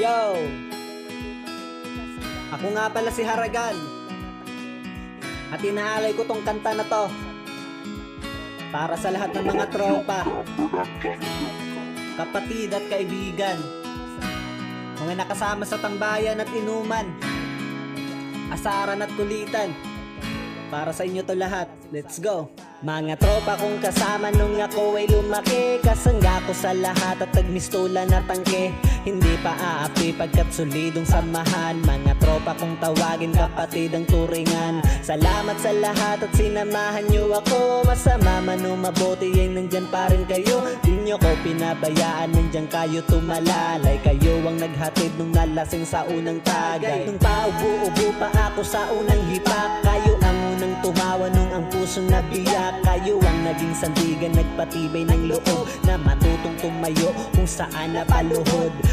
Yo! Ako nga pala si Haragan. At inaalay ko tong kanta na to. Para sa lahat ng mga tropa. Kapatid at kaibigan. Mga nakasama sa tambayan at inuman. Asaran at kulitan. Para sa inyo to lahat. Let's go. Mga tropa kong kasama nung ako ay lumaki Kasangga ko sa lahat at nagmistola na tangke. Hindi pa aapi pagkat solidong samahan. Mga tropa kong tawagin kapatid ang turingan. Salamat sa lahat at sinamahan nyo ako. Masama man o mabuti ay nandyan pa rin kayo. Di nyo ko pinabayaan nandyan kayo tumalalay. Kayo ang naghatid nung nalasing sa unang tagay. Nung paubo-ubo pa ako sa unang hipak puso nabiyak Kayo ang naging sandigan Nagpatibay ng loob Na matutong tumayo kung saan napaluhod